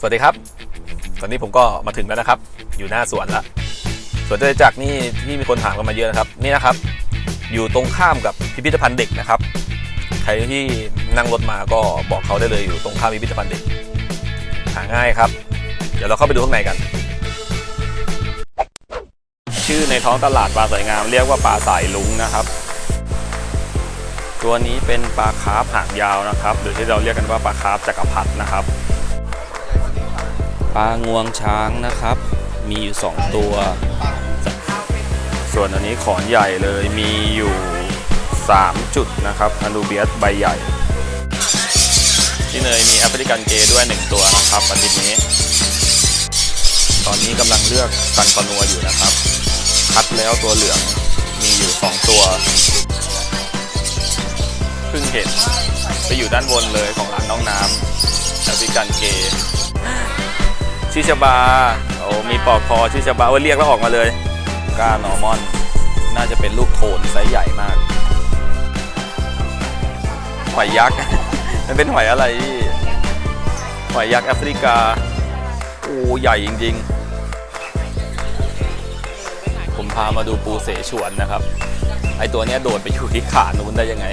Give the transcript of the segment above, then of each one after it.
สวัสดีครับ ตอนนี้ผมก็มาถึงแล้วนะครับ อยู่หน้าสวนละสวนจตุจักรนี่ที่มีคนถามกันมาเยอะนะครับ นี่นะครับ อยู่ตรงข้ามกับพิพิธภัณฑ์เด็กนะครับ ใครที่นั่งรถมาก็บอกเขาได้เลยอยู่ตรงข้ามพิพิธภัณฑ์เด็ก หาง่ายครับ เดี๋ยวเราเข้าไปดูข้างในกัน ชื่อในท้องตลาดปลาสวยงามเรียกว่าปลาสายลุงนะครับ ตัวนี้เป็นปลาคาร์ฟหางยาวนะครับ หรือที่เราเรียกกันว่าปลาคาร์ฟจักรพรรดินะครับ ปลางวงช้างนะครับ มีอยู่ 2 ตัว ส่วนอันนี้ขอนใหญ่เลยมีอยู่ 3 จุดนะครับอนูเบียสใบใหญ่ ที่เนยมีแอฟริกันเกด้วย 1 ตัวนะครับอาทิตย์นี้ ตอนนี้กำลังเลือกซันคอนัวอยู่นะครับ คัดแล้วตัวเหลืองมีอยู่ 2 ตัวเพิ่งเห็นไปอยู่ด้านบนเลยของร้านน้องน้ำแอฟริกันเก ชิชบาโอ้มีปลอกคอชิชบาโอ้ยเรียกแล้วออกมาเลยก้านอร์มอน น่าจะเป็นลูกโทนไซส์ใหญ่มากหอยยักษ์ มันเป็นหอยอะไรพี่หอยยักษ์แอฟริกาโอ้ใหญ่จริงๆ ผมพามาดูปูเสฉวนนะครับ ไอตัวเนี้ยโดดไปอยู่ที่ขานู้นได้ยังไง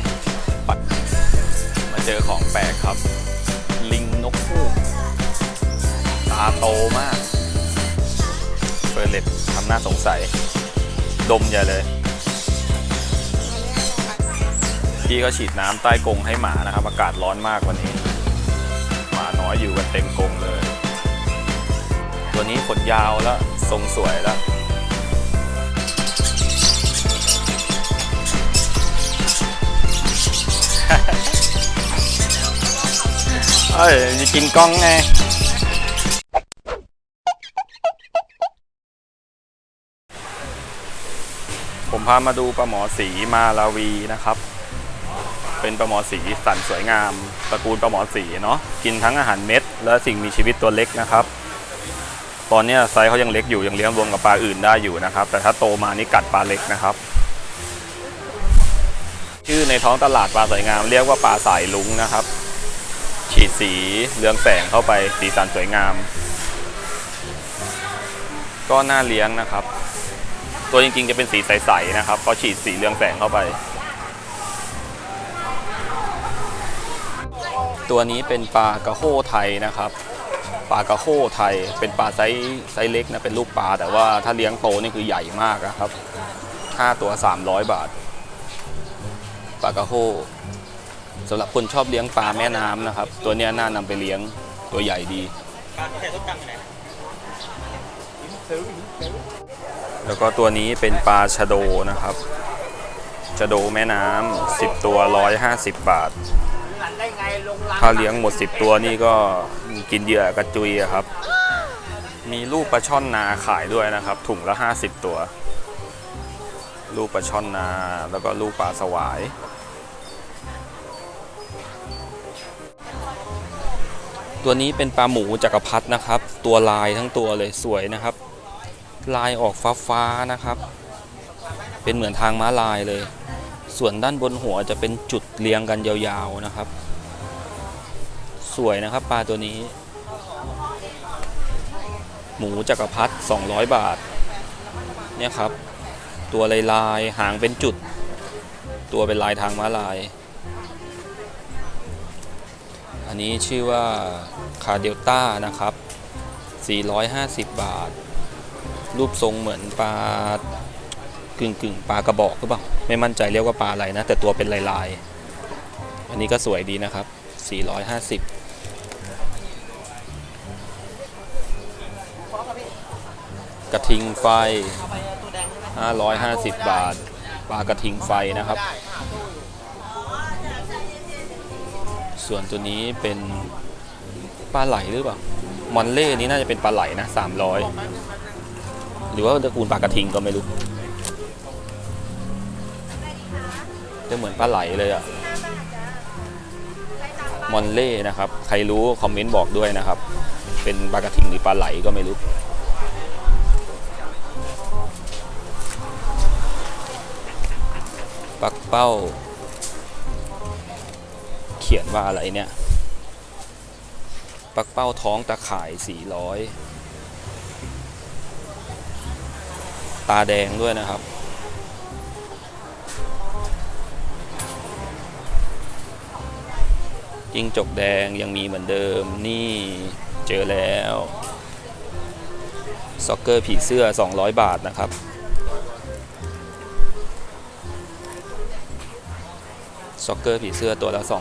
ปัด มาเจอของแปลกครับาโตมากเฟอร์เล็ตทำหน้าสงสัย ดมอย่เลย พี่ก็ฉีดน้ำใต้กรงให้หมานะครับ อากาศร้อนมากวันนี้ หมาน้อยอยู่กันเต็มกรงเลย ตัวนี้ขนยาวแล้ว ทรงสวยแล้วเอ้ยจะกินกล้องไง ผมพามาดูปลาหมอสีมาลาวีนะครับ เป็นปลาหมอสีสันสวยงามตระกูลปลาหมอสีเนาะกินทั้งอาหารเม็ด และสิ่งมีชีวิตตัวเล็กนะครับ ตอนนี้ไซส์เขายังเล็กอยู่ยังเลี้ยงรวมกับปลาอื่นได้อยู่นะครับ แต่ถ้าโตมานี่กัดปลาเล็กนะครับ ชื่อในท้องตลาดปลาสวยงามเรียกว่าปลาสายลุงนะครับ ฉีดสีเรืองแสงเข้าไปสีสันสวยงาม ก็น่าเลี้ยงนะครับ ตัวจริงๆจะเป็นสีใสๆนะครับพอฉีดสีเรืองแสงเข้าไป ตัวนี้เป็นปลากระโหไทยนะครับปลากระโหไทย เป็นปลาไซส์ไซส์เล็กนะเป็นลูกปลา แต่ว่าถ้าเลี้ยงโตนี่คือใหญ่มากนะครับ5ตัว 300 บาทปลากระโหสำหรับคนชอบเลี้ยงปลาแม่น้ำนะครับ ตัวนี้น่านำไปเลี้ยงตัวใหญ่ดี แล้วก็ตัวนี้เป็นปลาชะโดนะครับชะโดแม่น้ำ10 ตัว 150 บาท ถ้าเลี้ยงหมด 10 ตัวนี่ก็กินเหยื่อกระจุยครับ มีลูกปลาช่อนนาขายด้วยนะครับ ถุงละ 50 ตัว ลูกปลาช่อนนาแล้วก็ลูกปลาสวาย ตัวนี้เป็นปลาหมูจักรพรรดินะครับ ตัวลายทั้งตัวเลยสวยนะครับ ลายออกฟ้าฟ้าๆนะครับ เป็นเหมือนทางม้าลายเลย ส่วนด้านบนหัวจะเป็นจุดเรียงกันยาวๆนะครับ สวยนะครับปลาตัวนี้ หมูจักรพรรดิ200 บาท เนี่ยครับ ตัวลายลายๆหางเป็นจุด ตัวเป็นลายทางม้าลาย อันนี้ชื่อว่าคาเดลต้านะครับ 450 บาท รูปทรงเหมือนปลากึ่งกึ่งปลากระบอกหรือเปล่าไม่มั่นใจเรียกว่าปลาอะไรนะ แต่ตัวเป็นลายลายๆ อันนี้ก็สวยดีนะครับ 450กระทิงไฟ 550 บาท ปลากระทิงไฟนะครับ ส่วนตัวนี้เป็นปลาไหลหรือเปล่า มอนเล่นี้น่าจะเป็นปลาไหลนะ 300 หรือว่าตระกูลปลากระทิงก็ไม่รู้จะเหมือนปลาไหลเลยอะมอนเล่นะครับ ใครรู้คอมเมนต์บอกด้วยนะครับ เป็นปลากระทิงหรือปลาไหลก็ไม่รู้ปักเป้า เขียนว่าอะไรเนี่ย ปักเป้าท้องตะข่าย400 ตาแดงด้วยนะครับ จิงจกแดงยังมีเหมือนเดิมนี่เจอแล้วซ็อกเกอร์ผีเสื้อ 200 บาทนะครับ ซ็อกเกอร์ผีเสื้อตัวละ 200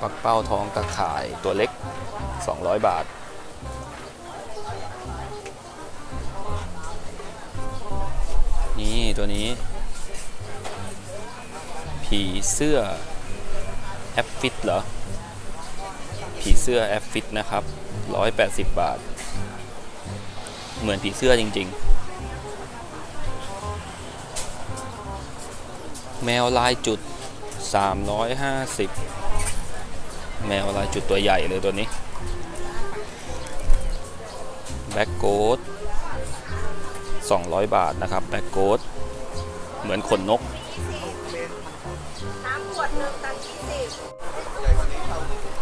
ปักเป้าทองตะข่ายตัวเล็ก 200 บาท นี่ตัวนี้ ผีเสื้อแอฟฟิตเหรอ ผีเสื้อแอฟฟิตนะครับ180บาท เหมือนผีเสื้อจริง ๆ แมวลายจุด350แมวลายจุดตัวใหญ่เลยตัวนี้แบ็กโกด 200 บาทนะครับแบ็กโกดเหมือนขนนก น้ำขวดหนึ่งตันยี่สิบ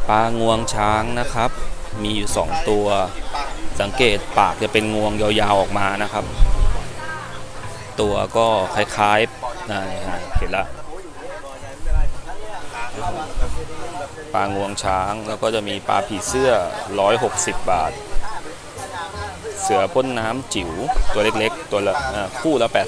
ปลางวงช้างนะครับ มีอยู่ 2 ตัว สังเกตปากจะเป็นงวงยาวๆออกมานะครับ ตัวก็คล้ายๆนะเห็นละปลางวงช้างแล้วก็จะมีปลาผีเสื้อ 160 บาท สือพ่นน้ำจิ๋วตัวเล็กๆ ตัวละคู่ละ 80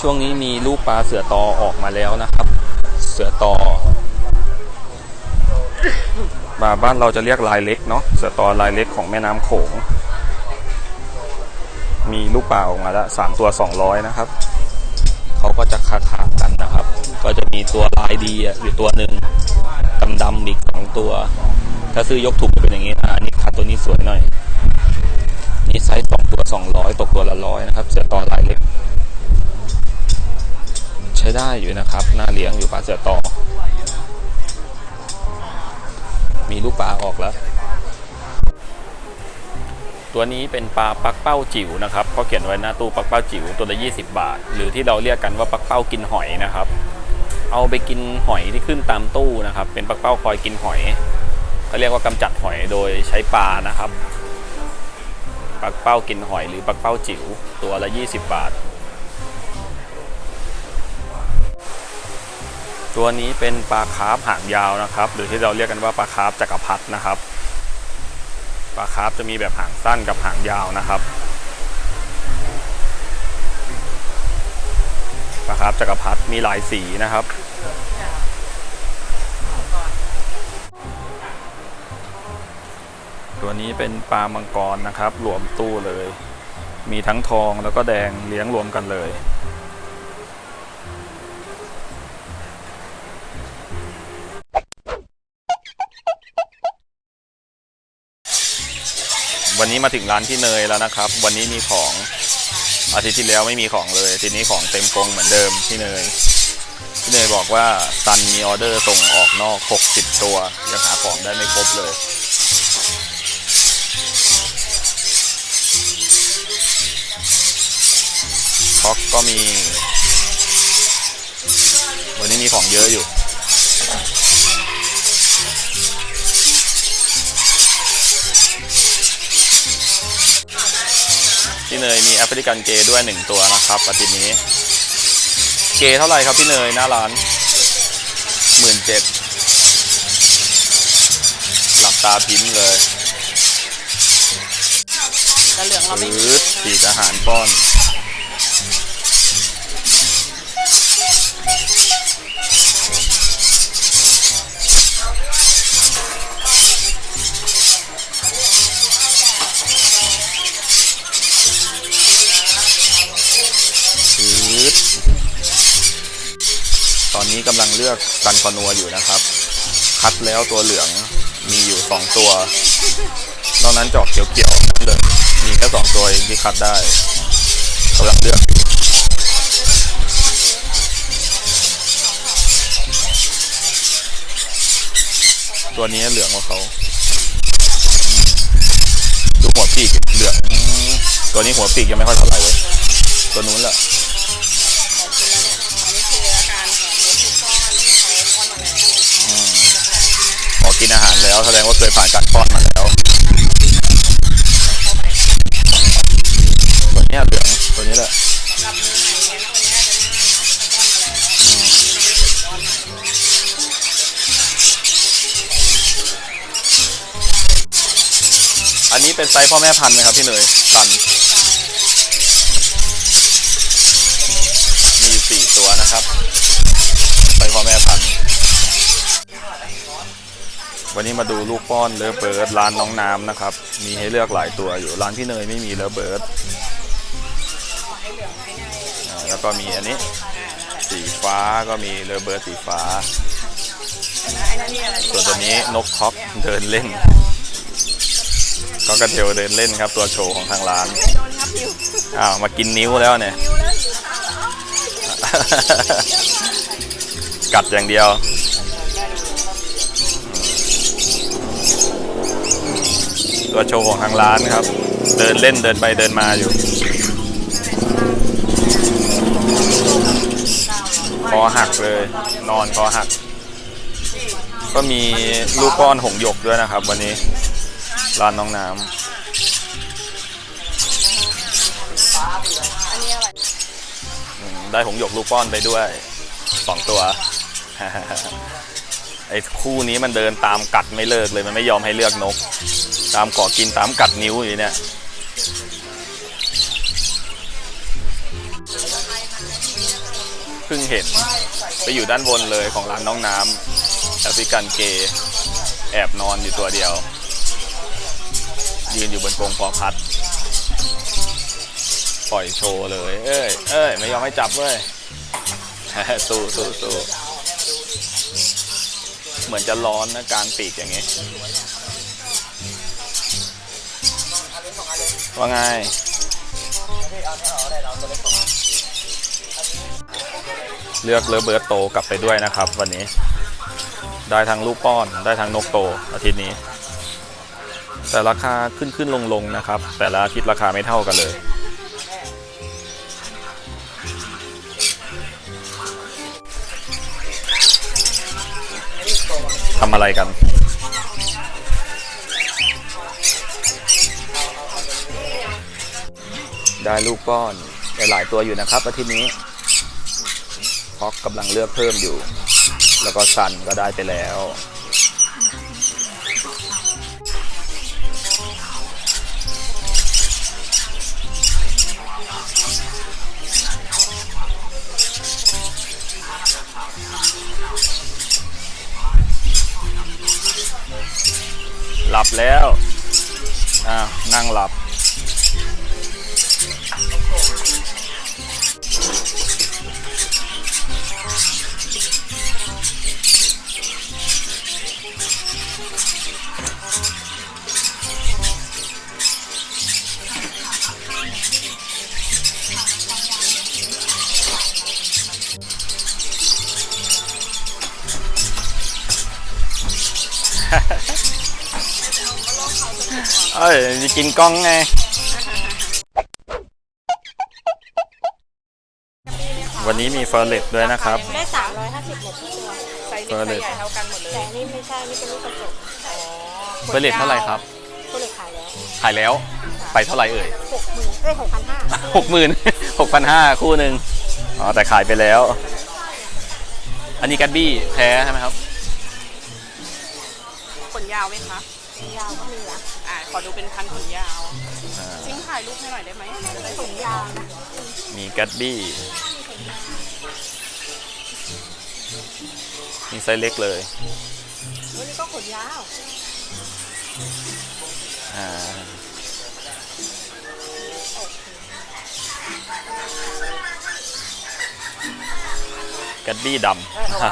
ช่วงนี้มีลูกปลาเสือตอออกมาแล้วนะครับ เสือตอมาบ้านเราจะเรียกลายเล็กเนาะเสือตอลายเล็กของแม่น้ำโขง มีลูกปลาออกมาแล้วสามตัวสองร้อยนะครับเขาก็จะคาขากันนะครับ ก็จะมีตัวลายดีอยู่ตัวหนึ่ง ดำดำๆอีกสองตัว ถ้าซื้อยกถุงจะเป็นอย่างนี้อะอันนี้ขาตัวนี้สวยหน่อยนี่ไซส์สองตัวสองร้อยตกตัวละร้อยนะครับ เสือต่อลายเล็ก ใช้ได้อยู่นะครับหน่าเลี้ยงอยู่ปลาเสือต่อ มีลูกปลาออกแล้ว ตัวนี้เป็นปลาปักเป้าจิ๋วนะครับเขาเขียนไว้หน้าตู้ปักเป้าจิ๋วตัวละ20 บาท หรือที่เราเรียกกันว่าปักเป้ากินหอยนะครับ เอาไปกินหอยที่ขึ้นตามตู้นะครับ เป็นปักเป้าคอยกินหอยเขาเรียกว่ากำจัดหอยโดยใช้ปลานะครับปักเป้ากินหอยหรือปักเป้าจิ๋วตัวละ 20 บาท ตัวนี้เป็นปลาคาร์ฟหางยาวนะครับ หรือที่เราเรียกกันว่าปลาคาร์ฟจักรพรรดินะครับปลาคาร์ฟจะมีแบบหางสั้นกับหางยาวนะครับปลาคาร์ฟจักรพรรดิ มีหลายสีนะครับ ตัวนี้เป็นปลามังกรนะครับรวมตู้เลย มีทั้งทองแล้วก็แดงเลี้ยงรวมกันเลยวันนี้มาถึงร้านที่เนยแล้วนะครับ วันนี้มีของ อาทิตย์ที่แล้วไม่มีของเลยทีนี้ของเต็มกรงเหมือนเดิมที่เนยที่เนยบอกว่าซันมีออเดอร์ส่งออกนอก 60 ตัวยังหาของได้ไม่ครบเลย ท็อกก็มี วันนี้มีของเยอะอยู่ พี่เนยมีแอฟริกันเกย์ด้วยหนึ่งตัวนะครับอาทิตย์นี้ เกย์เท่าไหร่ครับพี่เนยหน้าร้านหมื่นเจ็ดหลับตาพิมพ์เลยแต่เหลืองเราไม่มีรืดฉีกอาหารป้อน กันคอนัวอยู่นะครับ คัดแล้วตัวเหลืองมีอยู่สองตัวนอกนั้นจอกเขียวๆนั่นเลยมีแค่สองตัวเองที่คัดได้กำลังเลือกอยู่ตัวนี้เหลืองกว่าเขาดูหัวปีกเหลืองตัวนี้หัวปีกยังไม่ค่อยเท่าไหร่เลยตัวนู้นแหละ แล้ว แสดงว่าเคยผ่านการป้อนมาแล้วตัวนี้เหลืองตัวนี้แหละอันนี้เป็นไซส์พ่อแม่พันธุ์ไหมครับพี่เนยสันมีสี่ตัวนะครับไซส์พ่อแม่พันธุ์ วันนี้มาดูลูกป้อนเลอเบิร์ดร้านน้องน้ำนะครับ มีให้เลือกหลายตัวอยู่ร้านพี่เนยไม่มีเลอเบิร์ดแล้วก็มีอันนี้สีฟ้าก็มีเลอเบิร์ดสีฟ้าไอ้นั่นนี่อะไรส่วนตัวนี้นกคอกเดินเล่น ก็กระเทลเดินเล่นครับตัวโชว์ของทางร้านอ้าวมากินนิ้วแล้วเนี่ย กัดอย่างเดียว ตัวโชว์ของทางร้านครับ เดินเล่นเดินไปเดินมาอยู่คอหักเลย นอนคอหัก ก็มีลูกป้อนหงหยกด้วยนะครับ วันนี้ร้านน้องน้ำได้หงหยกลูกป้อนไปด้วยสองตัว ไอ้คู่นี้มันเดินตามกัดไม่เลิกเลยมันไม่ยอมให้เลือกนก ตามเกาะกินตามกัดนิ้วอยู่เนี่ยเพิ่งเห็นไปอยู่ด้านบนเลยของร้านน้องน้ำแอฟริกันเกย์แอบนอนอยู่ตัวเดียว ยืนอยู่บนกรงพอพัด ปล่อยโชว์เลย เอ้ยเอ้ยไม่ยอมให้จับเว้ยสู้สู้สู้ เหมือนจะร้อนนะการปีกอย่างงี้ว่าไงเลือกเลอเบิร์ตโตกลับไปด้วยนะครับ วันนี้ ได้ทั้งลูกป้อนได้ทั้งนกโตอาทิตย์นี้ แต่ราคาขึ้นขึ้นลงลงนะครับ แต่ละอาทิตย์ราคาไม่เท่ากันเลยำอะไรกัน ได้ลูกป้อนหลายตัวอยู่นะครับอาทิตย์นี้พอกกำลังเลือกเพิ่มอยู่ แล้วก็ซันก็ได้ไปแล้ว หลับแล้วอ้าวนั่งหลับ เอ้ยจะกินกล้องไง วันนี้มีเฟอร์เรตด้วยนะครับ ได้สามร้อยห้าสิบหมดทุกตัวไซส์เล็กไซส์ใหญ่เท่ากันหมดเลยแต่อันนี้ไม่ใช่นี่เป็นลูกกระจกอ๋อเฟอร์เรตเท่าไหร่ครับก็เลยขายแล้วขายแล้วไปเท่าไหร่เอ่ยหกหมื่นเอ้ยหกพันห้าหกหมื่นหกพันห้าคู่หนึ่งอ๋อแต่ขายไปแล้ว อันนี้แกดบี้แท้ใช่ไหมครับขนยาวไหมคะขนยาวก็มีละอ่า ขอดูเป็นพันขนยาว อ่าซิงค์ถ่ายรูปให้หน่อยได้ไหมจะได้ขนยาวนะมีแกดบี้ มีไซส์เล็กเลยวันนี้ก็ขนยาว อ่าแกดบี้ดำเร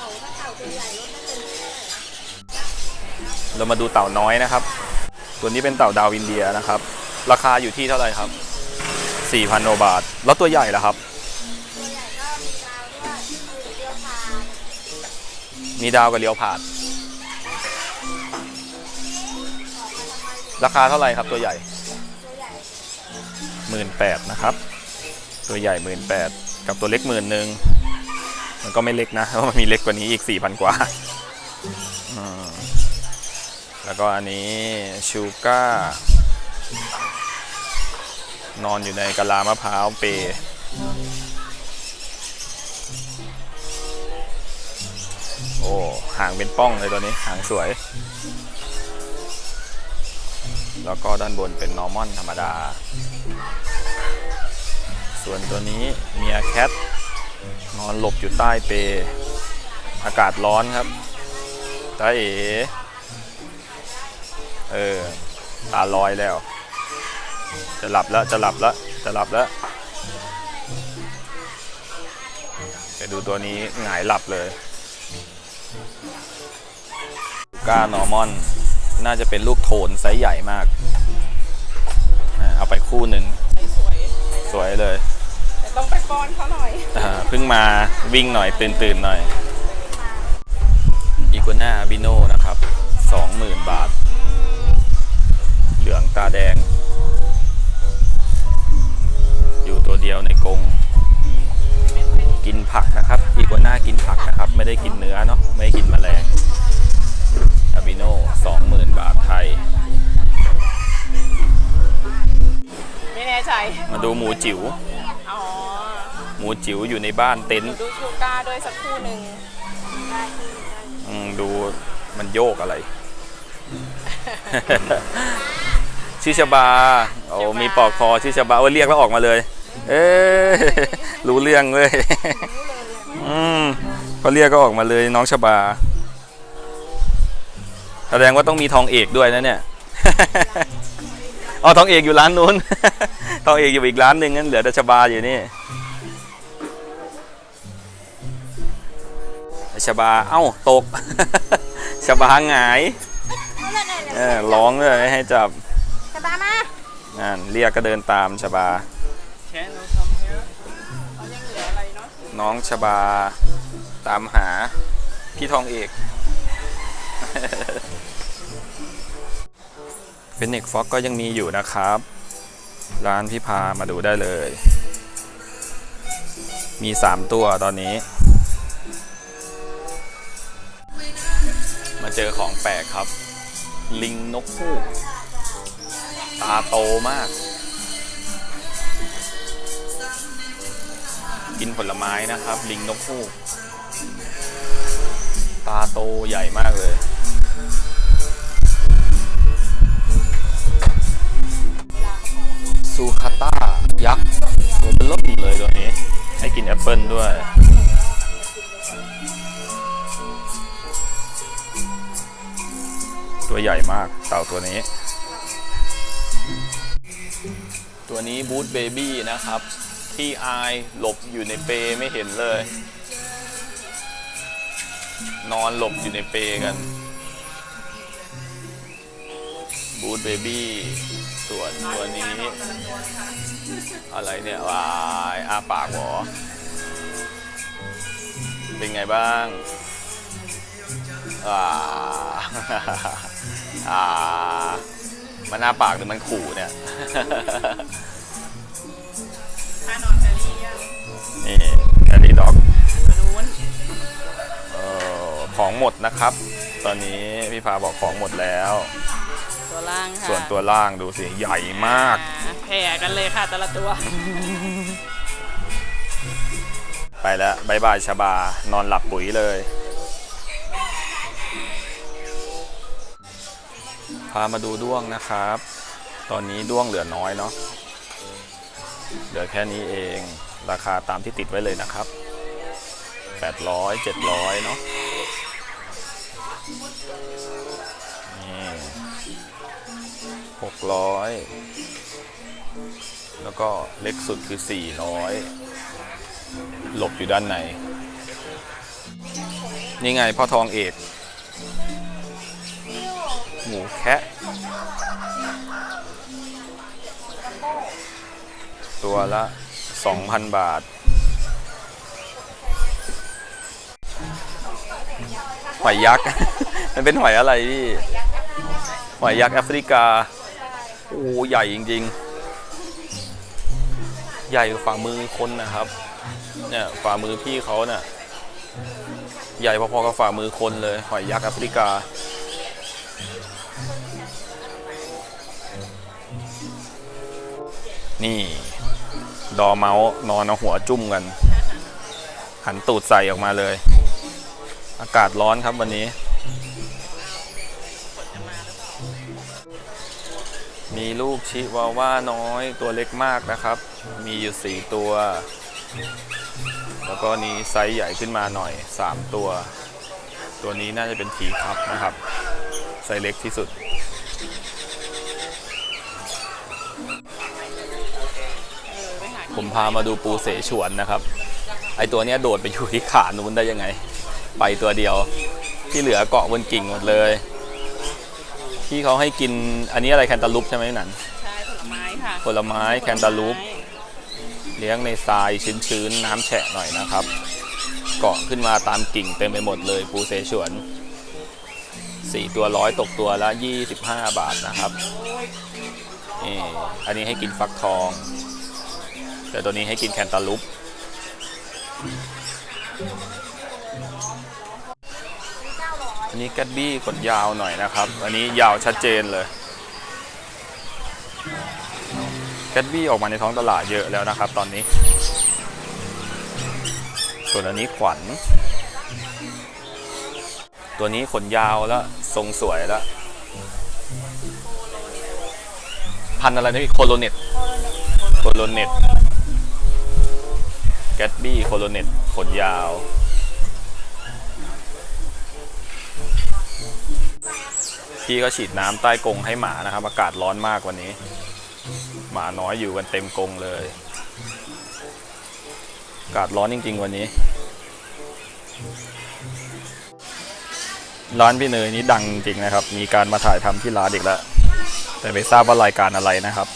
า เรามาดูเต่าน้อยนะครับ ตัวนี้เป็นเต่าดาวอินเดียนะครับ ราคาอยู่ที่เท่าไหร่ครับ 4,000โนบาท แล้วตัวใหญ่ล่ะครับ มีดาวกับเลี้ยวผาด ราคาเท่าไหร่ครับตัวใหญ่หมื่นแปดนะครับ ตัวใหญ่หมื่นแปดกับตัวเล็กหมื่นหนึ่งมันก็ไม่เล็กนะเพราะมันมีเล็กกว่านี้อีกสี่พันกว่า อืม แล้วก็อันนี้ชูก้านอนอยู่ในกะลามะพร้าวเปโอ้หางเป็นป้องเลยตัวนี้หางสวย แล้วก็ด้านบนเป็นนอร์มอนธรรมดา ส่วนตัวนี้เมียแคทนอนหลบอยู่ใต้เป อากาศร้อนครับตาเอ๋ เออ ตาลอยแล้ว จะหลับแล้ว จะหลับแล้ว จะหลับแล้วไปดูตัวนี้หงายหลับเลยก้านอร์มอน น่าจะเป็นลูกโทนไซส์ใหญ่มากอ่าเอาไปคู่หนึ่ง สวย สวยเลย แต่ต้องไปป้อนเขาหน่อยอ่าเพิ่งมาวิ่งหน่อยตื่นตื่นๆหน่อยอีกัวน่าบิโนนะครับ 20,000 บาท เหลืองตาแดง อยู่ตัวเดียวในกรงกินผักนะครับอีกัวน่ากินผักนะครับ ไม่ได้กินเนื้อเนาะไม่ได้กินแมลงอาบิโน20,000บาทไทย ไม่แน่ใจ มาดูหมูจิ๋วอ๋อหมูจิ๋วอยู่ในบ้านเต็นหนูท์ดูชูก้าด้วยสักครู่หนึ่งอืมดูมันโยกอะไร ชื่อชบา โอ้มีปลอกคอชื่อชบาโอ้ยเรียกแล้วออกมาเลย เอ้ยรู้เรื่องเลยอืมพอเรียกก็ออกมาเลยน้องชบา แสดงว่าต้องมีทองเอกด้วยนะเนี่ยอ๋อทองเอกอยู่ร้านนู้น ทองเอกอยู่อีกร้านหนึ่งงั้นเหลือแต่ชบาอยู่นี่ชบา เอ้า ตก ชบาหงายเออร้องด้วยไม่ให้จับชบามา นั่นเรียกก็เดินตามชบาเขาน้องชบา ตามหา พี่ทองเอกเฟนิกฟ็อกก็ยังมีอยู่นะครับ ร้านพี่พามาดูได้เลย มี 3 ตัวตอนนี้ มาเจอของแปลกครับ ลิงนกฮูก ตาโตมาก กินผลไม้นะครับ ลิงนกฮูกตาโตใหญ่มากเลย ซูคาต้า ยักษ์ตัวเบล่มเลยตัวนี้ ให้กินแอปเปิลด้วยตัวใหญ่มากเต่าตัวนี้ ตัวนี้บูธเบบี้นะครับ ที่อายหลบอยู่ในเปไม่เห็นเลย นอนหลบอยู่ในเปกันบูธเบบี้ส่วนตัวนี้ อะไรเนี่ยวายอ้าปากหรอ เป็นไงบ้างอ่าอ่า มันอ้าปากหรือมันขู่เนี่ยถ้านอนแครี่ยังนี่แคดดี้ด็อกนู้นของหมดนะครับ ตอนนี้พี่พาบอกของหมดแล้ว ตัวล่างค่ะส่วนตัวล่างดูสิ ใหญ่มาก อ่าแผ่กันเลยค่ะแต่ละตัว ไปแล้วบายบายชบานอนหลับปุ๋ยเลย พามาดูด้วงนะครับ ตอนนี้ด้วงเหลือน้อยเนาะเหลือแค่นี้เองราคาตามที่ติดไว้เลยนะครับ 800 700 เนาะนี่600 แล้วก็เล็กสุดคือ 400 หลบอยู่ด้านใน นี่ไงพ่อทองเอก หมูแคะตัวละ 2,000 บาท หอยยักษ์ มันเป็นหอยอะไรพี่ หอยยักษ์แอฟริกา โอ้ใหญ่จริง ๆ ใหญ่กว่าฝ่ามือคนนะครับ เนี่ยฝ่ามือพี่เขาเนี่ยใหญ่พอๆกับฝ่ามือคนเลย หอยยักษ์แอฟริกา นี่ดอเมาส์นอนเอาหัวจุ่มกัน หันตูดใส่ออกมาเลย อากาศร้อนครับวันนี้ มีลูกชิวาว่าน้อยตัวเล็กมากนะครับ มีอยู่4ตัว แล้วก็นี้ไซส์ใหญ่ขึ้นมาหน่อย3ตัว ตัวนี้น่าจะเป็นทีคัพนะครับ ไซส์เล็กที่สุด ผมพามาดูปูเสฉวนนะครับ ไอตัวเนี้ยโดดไปอยู่ที่ขานู้นได้ยังไง ไปตัวเดียว ที่เหลือเกาะบนกิ่งหมดเลย ที่เขาให้กินอันนี้อะไรแคนตาลูปใช่ไหมหนันใช่ผลไม้ค่ะผลไม้แคนตาลูปเลี้ยงในทรายชื้นๆน้ำแฉะหน่อยนะครับ เกาะขึ้นมาตามกิ่งเต็มไปหมดเลยปูเสฉวน4ตัวร้อยตกตัวละ25บาทนะครับนี่อันนี้ให้กินฟักทอง แต่ตัวนี้ให้กินแคนตาลูปอันนี้แกดบี้ขนยาวหน่อยนะครับ อันนี้ยาวชัดเจนเลยแกดบี้ออกมาในท้องตลาดเยอะแล้วนะครับ ตอนนี้ ส่วนอันนี้ขวัญ ตัวนี้ขนยาวแล้วทรงสวยแล้ว พันอะไรนะพี่โคโลเนตโคโลเนต แกดบี้โคโลเนตขนยาว พี่ก็ฉีดน้ำใต้กรงให้หมานะครับ อากาศร้อนมากวันนี้ หมาน้อยอยู่กันเต็มกรงเลย อากาศร้อนจริง ๆ วันนี้ ร้านพี่เนยนี้ดังจริงนะครับ มีการมาถ่ายทำที่ร้านอีกแล้ว แต่ไม่ทราบว่ารายการอะไรนะครับ